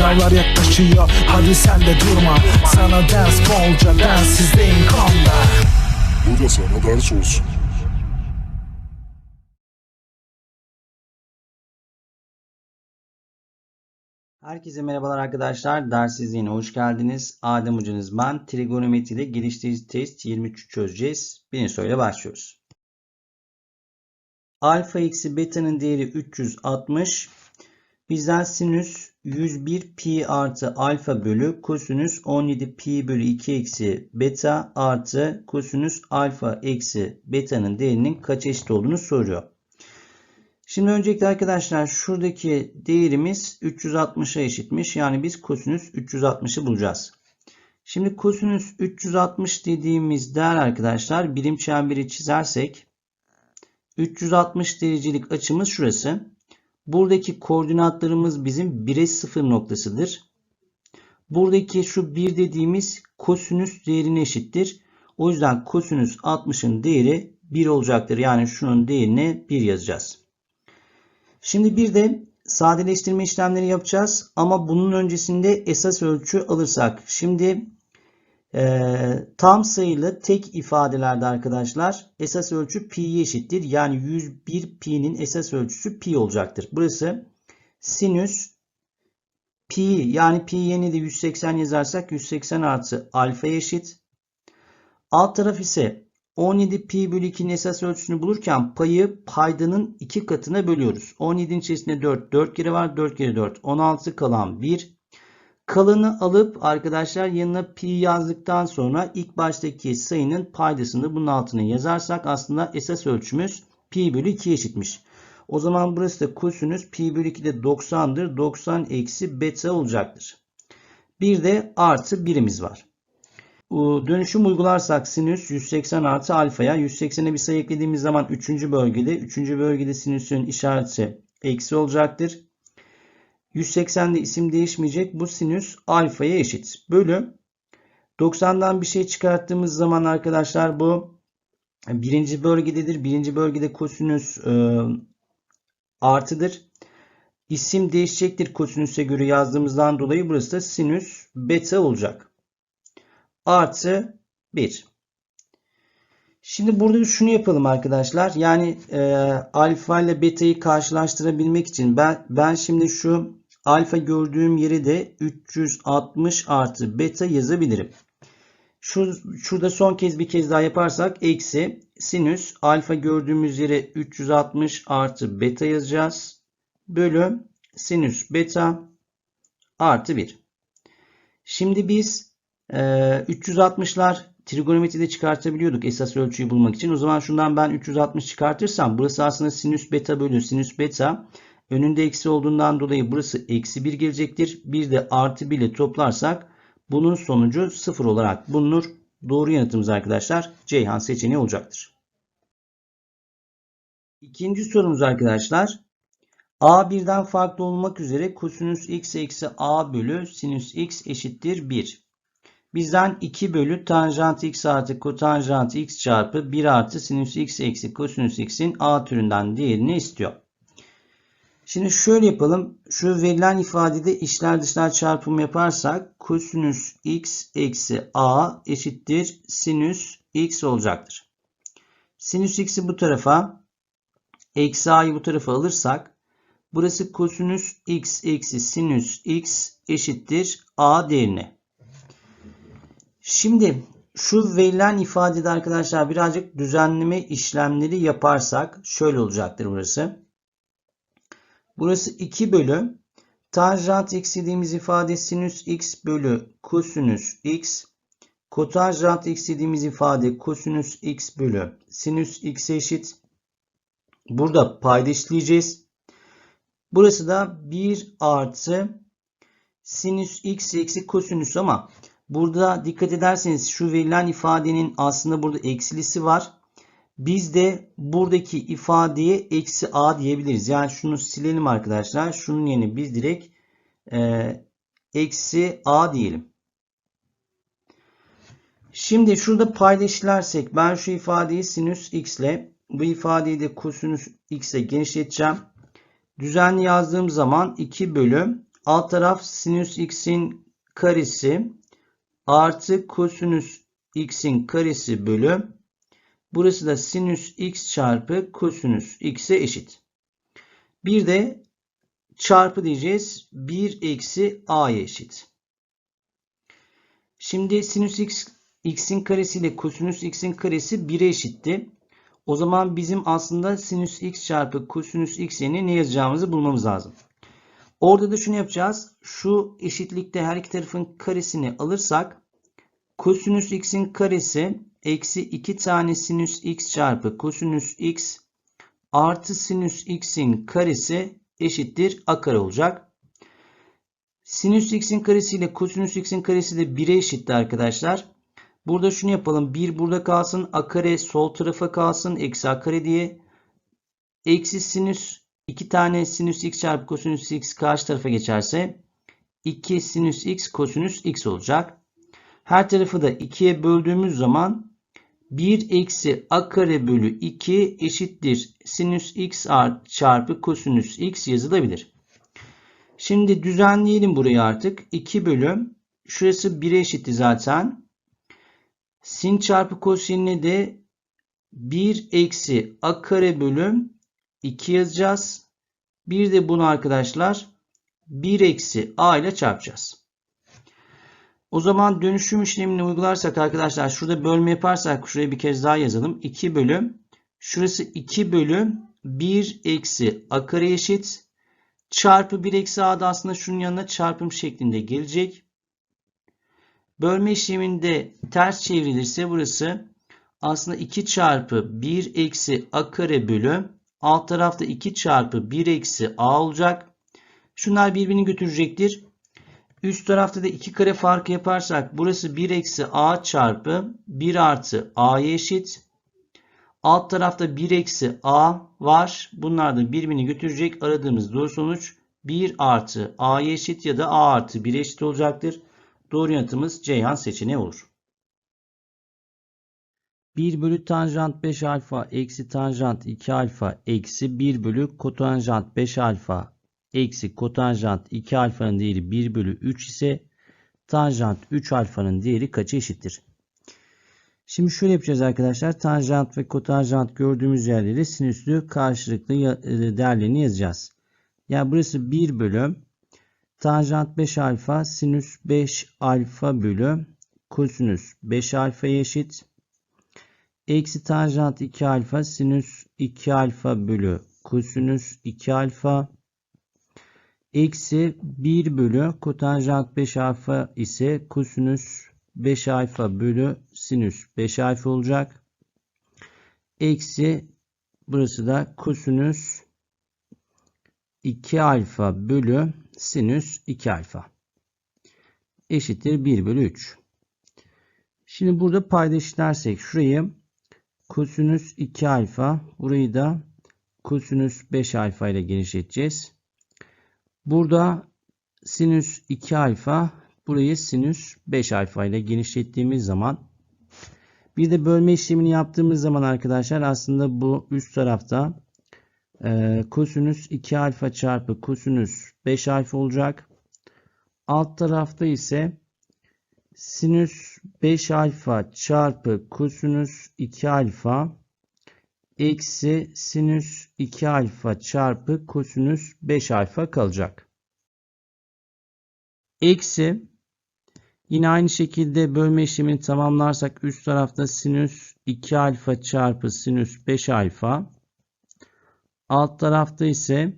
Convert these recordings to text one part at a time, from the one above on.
Sınavlar yaklaşıyor hadi sen de durma Sana ders bolca densizliğin konda Bu da sana ders olsun. Herkese merhabalar arkadaşlar. Ders izleyine hoş geldiniz. Adem hocanız ben. Trigonometri ile geliştirici test 23 çözeceğiz. Birinci soruyla başlıyoruz. Alfa eksi beta'nın değeri 360. Bizden sinüs 101 pi artı alfa bölü kosinüs 17 pi bölü 2 eksi beta artı kosinüs alfa eksi beta'nın değerinin kaç eşit olduğunu soruyor. Şimdi öncelikle arkadaşlar şuradaki değerimiz 360'a eşitmiş. Yani biz kosinüs 360'ı bulacağız. Şimdi kosinüs 360 dediğimiz değer arkadaşlar birim çemberi çizersek 360 derecelik açımız şurası. Buradaki koordinatlarımız bizim 1'e 0 noktasıdır. Buradaki şu 1 dediğimiz kosinüs değerine eşittir. O yüzden kosinüs 60'ın değeri 1 olacaktır. Yani şunun değerini 1 yazacağız. Şimdi bir de sadeleştirme işlemleri yapacağız. Ama bunun öncesinde esas ölçü alırsak. Şimdi e, tam sayılı tek ifadelerde arkadaşlar esas ölçü pi'ye eşittir. Yani 101 pi'nin esas ölçüsü pi olacaktır. Burası sinüs pi yani pi yeni de 180 yazarsak 180 artı alfa eşit. Alt taraf ise 17 pi bölü 2'nin esas ölçüsünü bulurken payı paydanın 2 katına bölüyoruz. 17'nin içerisinde 4, 4 kere var. 4 kere 4, 16 kalan 1. Kalanı alıp arkadaşlar yanına pi yazdıktan sonra ilk baştaki sayının paydasını bunun altına yazarsak aslında esas ölçümüz pi bölü 2 eşitmiş. O zaman burası da kosinüs pi bölü 2 de 90'dır. 90 eksi beta olacaktır. Bir de artı birimiz var. Dönüşüm uygularsak sinüs 180 artı alfaya 180'e bir sayı eklediğimiz zaman 3. bölgede 3. bölgede sinüsün işareti eksi olacaktır. 180'de isim değişmeyecek. Bu sinüs alfaya eşit. Bölü 90'dan bir şey çıkarttığımız zaman arkadaşlar bu birinci bölgededir. Birinci bölgede kosinüs e, artıdır. İsim değişecektir kosinüse göre yazdığımızdan dolayı burası da sinüs beta olacak artı 1. Şimdi burada şunu yapalım arkadaşlar. Yani e, alfa ile beta'yı karşılaştırabilmek için ben, ben şimdi şu alfa gördüğüm yere de 360 artı beta yazabilirim. Şu, şurada son kez bir kez daha yaparsak eksi sinüs alfa gördüğümüz yere 360 artı beta yazacağız. Bölü sinüs beta artı 1. Şimdi biz 360'lar ee, trigonometride çıkartabiliyorduk esas ölçüyü bulmak için. O zaman şundan ben 360 çıkartırsam burası aslında sinüs beta bölü sinüs beta. Önünde eksi olduğundan dolayı burası eksi 1 gelecektir. Bir de artı 1 ile toplarsak bunun sonucu 0 olarak bulunur. Doğru yanıtımız arkadaşlar Ceyhan seçeneği olacaktır. İkinci sorumuz arkadaşlar. A birden farklı olmak üzere kosinüs x eksi a bölü sinüs x eşittir 1. Bizden 2 bölü tanjant x artı kotanjant x çarpı 1 artı sinüs x eksi kosinüs x'in a türünden değerini istiyor. Şimdi şöyle yapalım. Şu verilen ifadede işler dışlar çarpımı yaparsak kosinüs x eksi a eşittir sinüs x olacaktır. Sinüs x'i bu tarafa eksi a'yı bu tarafa alırsak burası kosinüs x eksi sinüs x eşittir a değerine. Şimdi şu verilen ifadede arkadaşlar birazcık düzenleme işlemleri yaparsak şöyle olacaktır burası. Burası 2 bölü tanjant x dediğimiz ifade sinüs x bölü kosinüs x. Kotanjant x dediğimiz ifade kosinüs x bölü sinüs x eşit. Burada payda. Burası da 1 artı sinüs x eksi kosinüs ama Burada dikkat ederseniz şu verilen ifadenin aslında burada eksilisi var. Biz de buradaki ifadeye eksi a diyebiliriz. Yani şunu silelim arkadaşlar. Şunun yerine biz direkt e, eksi a diyelim. Şimdi şurada paydaşlersek ben şu ifadeyi sinüs x ile bu ifadeyi de kosinüs x ile genişleteceğim. Düzenli yazdığım zaman 2 bölü alt taraf sinüs x'in karesi artı kosinüs x'in karesi bölü burası da sinüs x çarpı kosinüs x'e eşit. Bir de çarpı diyeceğiz. 1 eksi a'ya eşit. Şimdi sinüs x x'in karesi ile kosinüs x'in karesi 1'e eşitti. O zaman bizim aslında sinüs x çarpı kosinüs x yerine ne yazacağımızı bulmamız lazım. Orada da şunu yapacağız. Şu eşitlikte her iki tarafın karesini alırsak kosinüs x'in karesi eksi 2 tane sinüs x çarpı kosinüs x artı sinüs x'in karesi eşittir a kare olacak. Sinüs x'in karesi ile kosinüs x'in karesi de 1'e eşitti arkadaşlar. Burada şunu yapalım. 1 burada kalsın. A kare sol tarafa kalsın. Eksi a kare diye. Eksi sinüs 2 tane sinüs x çarpı kosinüs x karşı tarafa geçerse 2 sinüs x kosinüs x olacak. Her tarafı da 2'ye böldüğümüz zaman 1 eksi a kare bölü 2 eşittir sinüs x çarpı kosinüs x yazılabilir. Şimdi düzenleyelim burayı artık. 2 bölü şurası 1'e eşitti zaten. Sin çarpı kosinine de 1 eksi a kare bölü 2 yazacağız. Bir de bunu arkadaşlar 1 eksi a ile çarpacağız. O zaman dönüşüm işlemini uygularsak arkadaşlar şurada bölme yaparsak şuraya bir kez daha yazalım. 2 bölü şurası 2 bölü 1 eksi a kare eşit çarpı 1 eksi a da aslında şunun yanına çarpım şeklinde gelecek. Bölme işleminde ters çevrilirse burası aslında 2 çarpı 1 eksi a kare bölü alt tarafta 2 çarpı 1 eksi a olacak. Şunlar birbirini götürecektir. Üst tarafta da 2 kare farkı yaparsak burası 1 eksi a çarpı 1 artı a'ya eşit. Alt tarafta 1 eksi a var. Bunlar da birbirini götürecek. Aradığımız doğru sonuç 1 artı a'ya eşit ya da a artı 1'e eşit olacaktır. Doğru yanıtımız Ceyhan seçeneği olur. 1 bölü tanjant 5 alfa eksi tanjant 2 alfa eksi 1 bölü kotanjant 5 alfa eksi kotanjant 2 alfanın değeri 1 bölü 3 ise tanjant 3 alfanın değeri kaça eşittir? Şimdi şöyle yapacağız arkadaşlar. Tanjant ve kotanjant gördüğümüz yerleri sinüslü karşılıklı e, değerlerini yazacağız. Yani burası 1 bölü tanjant 5 alfa sinüs 5 alfa bölü kosinüs 5 alfaya eşit. Eksi tanjant 2 alfa sinüs 2 alfa bölü kosinüs 2 alfa eksi 1 bölü kotanjant 5 alfa ise kosinüs 5 alfa bölü sinüs 5 alfa olacak. Eksi burası da kosinüs 2 alfa bölü sinüs 2 alfa eşittir 1 bölü 3. Şimdi burada payda eşitlersek şurayı kosinüs 2 alfa burayı da kosinüs 5 alfa ile genişleteceğiz. Burada sinüs 2 alfa burayı sinüs 5 alfa ile genişlettiğimiz zaman bir de bölme işlemini yaptığımız zaman arkadaşlar aslında bu üst tarafta e, kosinüs 2 alfa çarpı kosinüs 5 alfa olacak. Alt tarafta ise sinüs 5 alfa çarpı kosinüs 2 alfa eksi sinüs 2 alfa çarpı kosinüs 5 alfa kalacak. Eksi yine aynı şekilde bölme işlemini tamamlarsak üst tarafta sinüs 2 alfa çarpı sinüs 5 alfa alt tarafta ise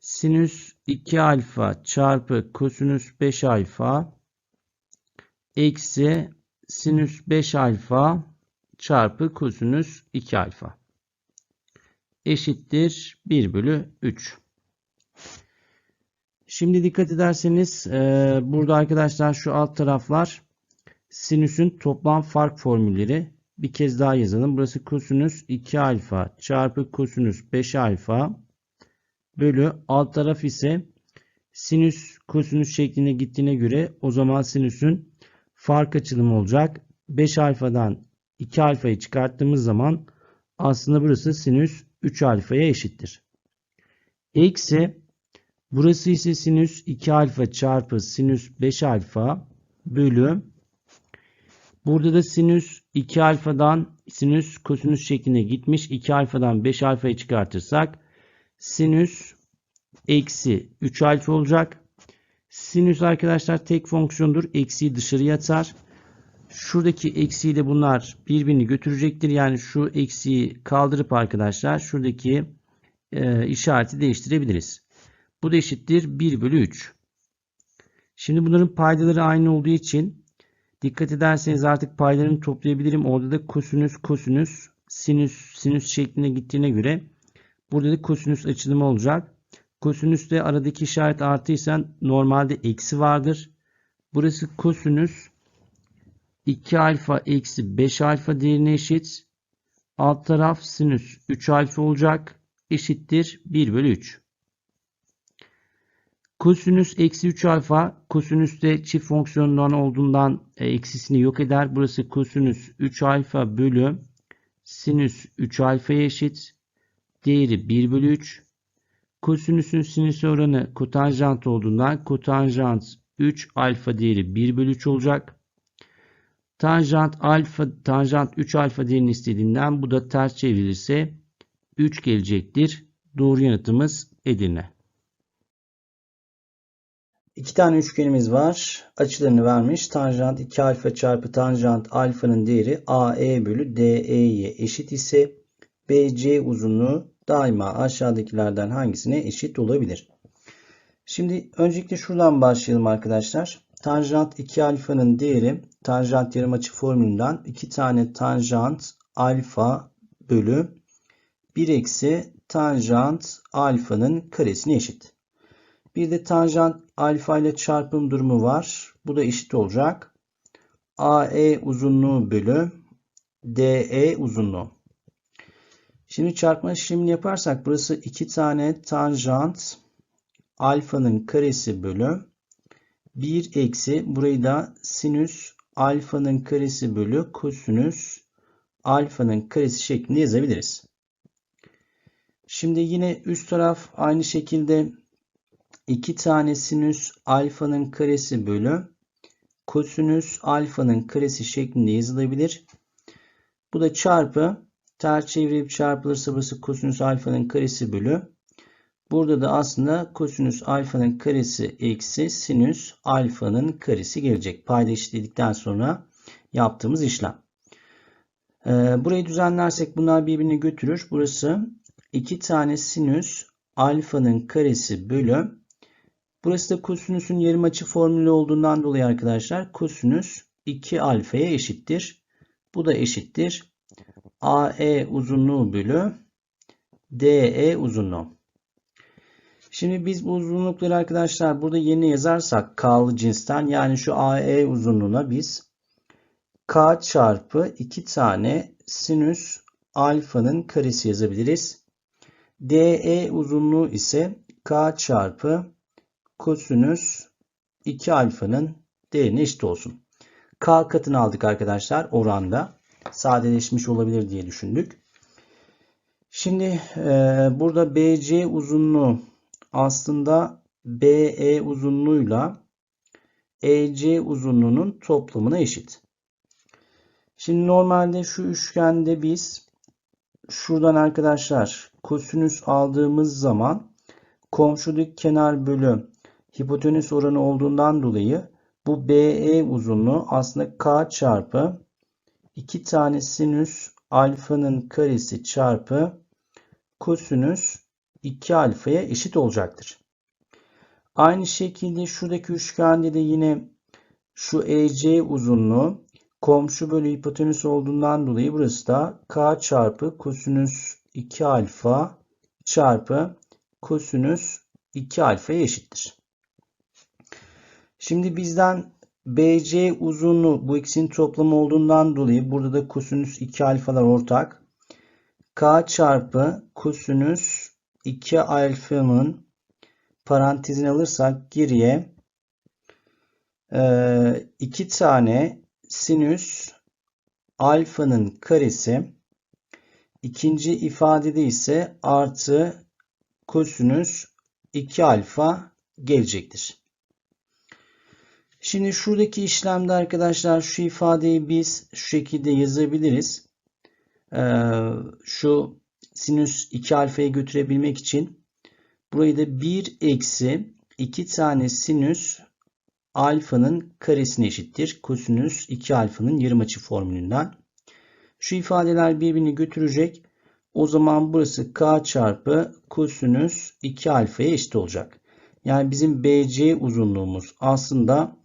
sinüs 2 alfa çarpı kosinüs 5 alfa eksi sinüs 5 alfa çarpı kosinüs 2 alfa eşittir 1 bölü 3. Şimdi dikkat ederseniz e, burada arkadaşlar şu alt taraflar sinüsün toplam fark formülleri. Bir kez daha yazalım. Burası kosinüs 2 alfa çarpı kosinüs 5 alfa bölü alt taraf ise sinüs kosinüs şeklinde gittiğine göre o zaman sinüsün fark açılımı olacak. 5 alfadan 2 alfayı çıkarttığımız zaman aslında burası sinüs 3 alfaya eşittir. Eksi Burası ise sinüs 2 alfa çarpı sinüs 5 alfa bölü Burada da sinüs 2 alfadan sinüs kosinüs şekline gitmiş. 2 alfadan 5 alfayı çıkartırsak sinüs eksi 3 alfa olacak. Sinüs arkadaşlar tek fonksiyondur. Eksiği dışarıya atar. Şuradaki eksiği de bunlar birbirini götürecektir. Yani şu eksiği kaldırıp arkadaşlar şuradaki e, işareti değiştirebiliriz. Bu da eşittir 1 bölü 3. Şimdi bunların paydaları aynı olduğu için dikkat ederseniz artık paylarını toplayabilirim. Orada da kosinüs kosinüs sinüs sinüs şekline gittiğine göre burada da kosinüs açılımı olacak. Kosinüste aradaki işaret artıysa normalde eksi vardır. Burası kosinüs 2 alfa eksi 5 alfa değerine eşit. Alt taraf sinüs 3 alfa olacak. Eşittir 1 bölü 3. Kosinüs eksi 3 alfa kosinüste çift fonksiyondan olduğundan e, eksisini yok eder. Burası kosinüs 3 alfa bölü sinüs 3 alfaya eşit. Değeri 1 bölü 3. Kosinüsün sinüs oranı kotanjant olduğundan kotanjant 3 alfa değeri 1 bölü 3 olacak. Tanjant alfa tanjant 3 alfa değerini istediğinden bu da ters çevrilirse 3 gelecektir. Doğru yanıtımız Edirne. İki tane üçgenimiz var. Açılarını vermiş. Tanjant 2 alfa çarpı tanjant alfanın değeri AE bölü DE'ye eşit ise BC uzunluğu daima aşağıdakilerden hangisine eşit olabilir? Şimdi öncelikle şuradan başlayalım arkadaşlar. Tanjant 2 alfanın değeri tanjant yarımaçı formülünden 2 tane tanjant alfa bölü 1 eksi tanjant alfanın karesine eşit. Bir de tanjant alfa ile çarpım durumu var. Bu da eşit olacak. AE uzunluğu bölü DE uzunluğu. Şimdi çarpma işlemini yaparsak burası 2 tane tanjant alfanın karesi bölü 1 eksi burayı da sinüs alfanın karesi bölü kosinüs alfanın karesi şeklinde yazabiliriz. Şimdi yine üst taraf aynı şekilde 2 tane sinüs alfanın karesi bölü kosinüs alfanın karesi şeklinde yazılabilir. Bu da çarpı ters çevirip çarpılırsa burası kosinüs alfanın karesi bölü. Burada da aslında kosinüs alfanın karesi eksi sinüs alfanın karesi gelecek. Payda eşitledikten sonra yaptığımız işlem. Ee, burayı düzenlersek bunlar birbirini götürür. Burası 2 tane sinüs alfanın karesi bölü Burası da kosinüsün yarım açı formülü olduğundan dolayı arkadaşlar kosinüs 2 alfaya eşittir. Bu da eşittir. AE uzunluğu bölü DE uzunluğu. Şimdi biz bu uzunlukları arkadaşlar burada yeni yazarsak K'lı cinsten yani şu AE uzunluğuna biz K çarpı 2 tane sinüs alfanın karesi yazabiliriz. DE uzunluğu ise K çarpı kosinüs 2 alfanın değerine eşit olsun. K katını aldık arkadaşlar oranda. Sadeleşmiş olabilir diye düşündük. Şimdi e, burada BC uzunluğu aslında BE uzunluğuyla EC uzunluğunun toplamına eşit. Şimdi normalde şu üçgende biz şuradan arkadaşlar kosinüs aldığımız zaman komşudaki kenar bölü hipotenüs oranı olduğundan dolayı bu BE uzunluğu aslında K çarpı 2 tane sinüs alfanın karesi çarpı kosinüs 2 alfaya eşit olacaktır. Aynı şekilde şuradaki üçgende de yine şu EC uzunluğu komşu bölü hipotenüs olduğundan dolayı burası da K çarpı kosinüs 2 alfa çarpı kosinüs 2 alfaya eşittir. Şimdi bizden BC uzunluğu bu ikisinin toplamı olduğundan dolayı burada da kosinüs 2 alfalar ortak. K çarpı kosinüs 2 alfanın parantezini alırsak geriye 2 tane sinüs alfanın karesi ikinci ifadede ise artı kosinüs 2 alfa gelecektir. Şimdi şuradaki işlemde arkadaşlar şu ifadeyi biz şu şekilde yazabiliriz. Ee, şu sinüs 2 alfayı götürebilmek için burayı da 1 eksi 2 tane sinüs alfanın karesine eşittir. Kosinüs 2 alfanın yarım açı formülünden. Şu ifadeler birbirini götürecek. O zaman burası k çarpı kosinüs 2 alfaya eşit olacak. Yani bizim BC uzunluğumuz aslında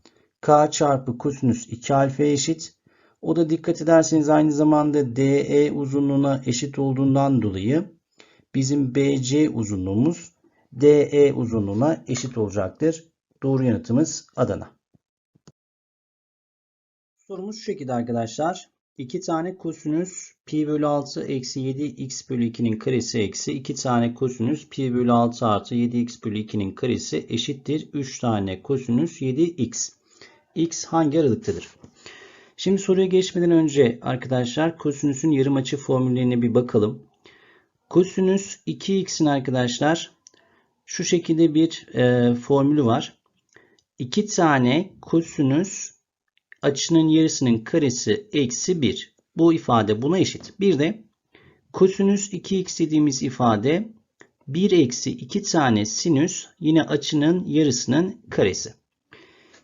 k çarpı kosinüs 2 alfaya eşit. O da dikkat ederseniz aynı zamanda DE uzunluğuna eşit olduğundan dolayı bizim BC uzunluğumuz DE uzunluğuna eşit olacaktır. Doğru yanıtımız Adana. Sorumuz şu şekilde arkadaşlar. 2 tane kosinüs pi bölü 6 eksi 7 x bölü 2'nin karesi eksi 2 tane kosinüs pi bölü 6 artı 7 x bölü 2'nin karesi eşittir 3 tane kosinüs 7 x. x hangi aralıktadır? Şimdi soruya geçmeden önce arkadaşlar kosinüsün yarım açı formüllerine bir bakalım. Kosinüs 2x'in arkadaşlar şu şekilde bir e, formülü var. 2 tane kosinüs açının yarısının karesi eksi 1. Bu ifade buna eşit. Bir de kosinüs 2x dediğimiz ifade 1 eksi 2 tane sinüs yine açının yarısının karesi.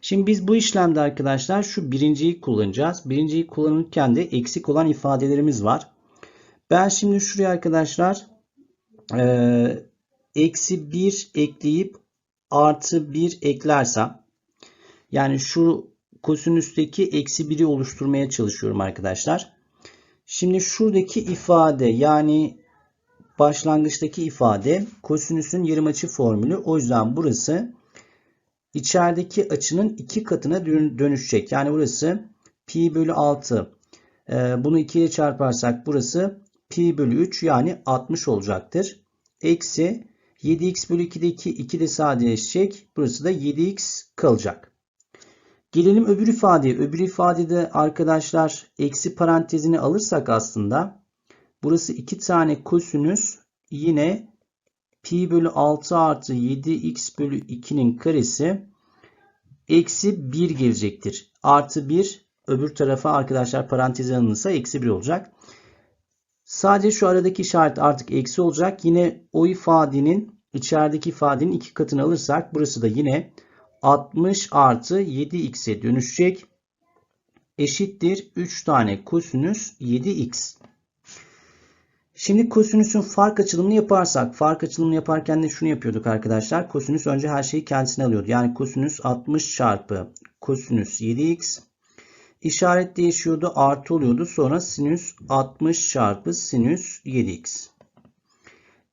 Şimdi biz bu işlemde arkadaşlar şu birinciyi kullanacağız. Birinciyi kullanırken de eksik olan ifadelerimiz var. Ben şimdi şuraya arkadaşlar e, eksi 1 ekleyip artı 1 eklersem yani şu kosinüsteki eksi 1'i oluşturmaya çalışıyorum arkadaşlar. Şimdi şuradaki ifade yani başlangıçtaki ifade kosinüsün yarım açı formülü. O yüzden burası içerideki açının iki katına dönüşecek. Yani burası pi bölü 6. Ee, bunu 2 ile çarparsak burası pi bölü 3 yani 60 olacaktır. Eksi 7x bölü 2'deki 2 de sadeleşecek. Burası da 7x kalacak. Gelelim öbür ifadeye. Öbür ifadede arkadaşlar eksi parantezini alırsak aslında burası 2 tane kosinüs yine pi bölü 6 artı 7x bölü 2'nin karesi eksi 1 gelecektir. Artı 1 öbür tarafa arkadaşlar paranteze alınırsa eksi 1 olacak. Sadece şu aradaki işaret artık eksi olacak. Yine o ifadenin içerideki ifadenin iki katını alırsak burası da yine 60 artı 7x'e dönüşecek. Eşittir 3 tane kosinüs 7x. Şimdi kosinüsün fark açılımını yaparsak, fark açılımını yaparken de şunu yapıyorduk arkadaşlar. Kosinüs önce her şeyi kendisine alıyordu. Yani kosinüs 60 çarpı kosinüs 7x. İşaret değişiyordu, artı oluyordu. Sonra sinüs 60 çarpı sinüs 7x.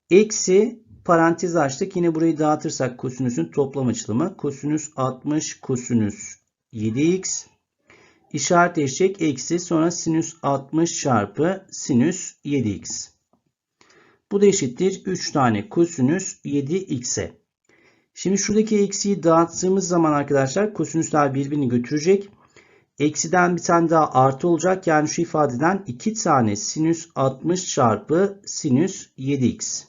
Eksi parantez açtık. Yine burayı dağıtırsak kosinüsün toplam açılımı. Kosinüs 60 kosinüs 7x. İşaret değişecek. Eksi sonra sinüs 60 çarpı sinüs 7x. Bu da eşittir 3 tane kosinüs 7x'e. Şimdi şuradaki eksiyi dağıttığımız zaman arkadaşlar kosinüsler birbirini götürecek. Eksiden bir tane daha artı olacak. Yani şu ifadeden 2 tane sinüs 60 çarpı sinüs 7x.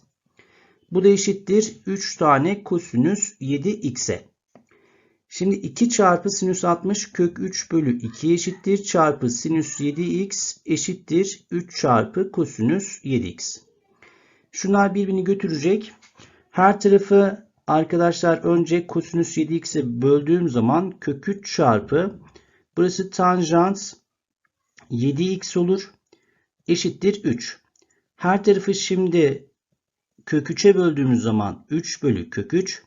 Bu da eşittir 3 tane kosinüs 7x'e. Şimdi 2 çarpı sinüs 60 kök 3 bölü 2 eşittir. Çarpı sinüs 7x eşittir 3 çarpı kosinüs 7x. Şunlar birbirini götürecek. Her tarafı arkadaşlar önce kosinüs 7x'e böldüğüm zaman kök 3 çarpı burası tanjant 7x olur. Eşittir 3. Her tarafı şimdi kök 3'e böldüğümüz zaman 3 bölü kök 3.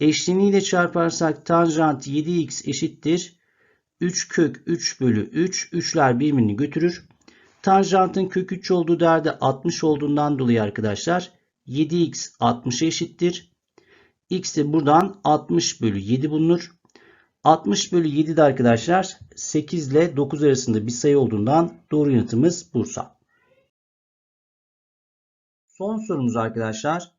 Eşleniyle çarparsak tanjant 7x eşittir. 3 kök 3 bölü 3. 3'ler birbirini götürür. Tanjantın kök 3 olduğu derde 60 olduğundan dolayı arkadaşlar 7x 60'a eşittir. x de buradan 60 bölü 7 bulunur. 60 bölü 7 de arkadaşlar 8 ile 9 arasında bir sayı olduğundan doğru yanıtımız Bursa. Son sorumuz arkadaşlar.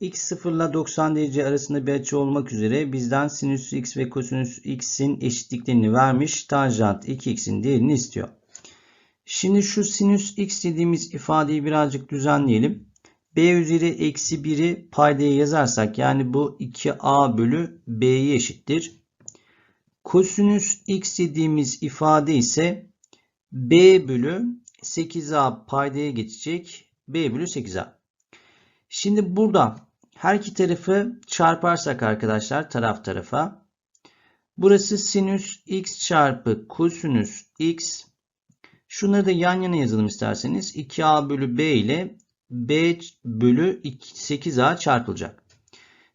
X 0 ile 90 derece arasında bir açı olmak üzere bizden sinüs x ve kosinüs x'in eşitliklerini vermiş. Tanjant 2x'in değerini istiyor. Şimdi şu sinüs x dediğimiz ifadeyi birazcık düzenleyelim. b üzeri eksi 1'i paydaya yazarsak yani bu 2a bölü b'ye eşittir. Kosinüs x dediğimiz ifade ise b bölü 8a paydaya geçecek. b bölü 8a. Şimdi burada her iki tarafı çarparsak arkadaşlar taraf tarafa. Burası sinüs x çarpı kosinüs x. Şunları da yan yana yazalım isterseniz. 2a bölü b ile b bölü 8a çarpılacak.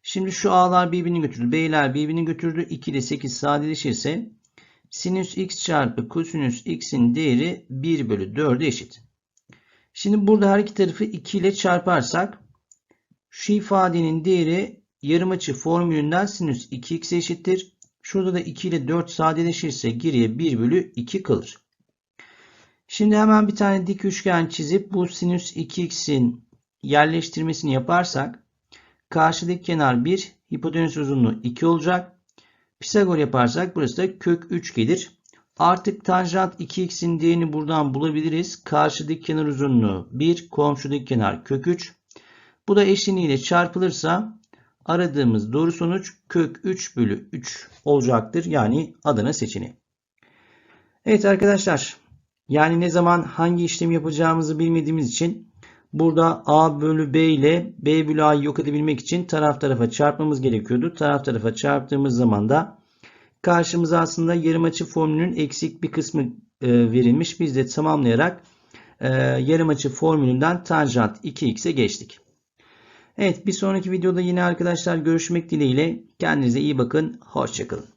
Şimdi şu a'lar birbirini götürdü. b'ler birbirini götürdü. 2 ile 8 sadeleşirse sinüs x çarpı kosinüs x'in değeri 1 bölü 4'e eşit. Şimdi burada her iki tarafı 2 ile çarparsak şu ifadenin değeri yarımaçı formülünden sinüs 2x eşittir. Şurada da 2 ile 4 sadeleşirse geriye 1 bölü 2 kalır. Şimdi hemen bir tane dik üçgen çizip bu sinüs 2x'in yerleştirmesini yaparsak karşıdaki kenar 1, hipotenüs uzunluğu 2 olacak. Pisagor yaparsak burası da kök 3 gelir. Artık tanjant 2x'in değerini buradan bulabiliriz. Karşıdaki kenar uzunluğu 1, komşudaki kenar kök 3. Bu da eşleniğiyle çarpılırsa aradığımız doğru sonuç kök 3 bölü 3 olacaktır. Yani Adana seçeneği. Evet arkadaşlar. Yani ne zaman hangi işlemi yapacağımızı bilmediğimiz için burada a bölü b ile b bölü a'yı yok edebilmek için taraf tarafa çarpmamız gerekiyordu. Taraf tarafa çarptığımız zaman da karşımıza aslında yarımaçı formülünün eksik bir kısmı e, verilmiş. Biz de tamamlayarak e, yarımaçı formülünden tanjant 2x'e geçtik. Evet bir sonraki videoda yine arkadaşlar görüşmek dileğiyle. Kendinize iyi bakın. Hoşçakalın.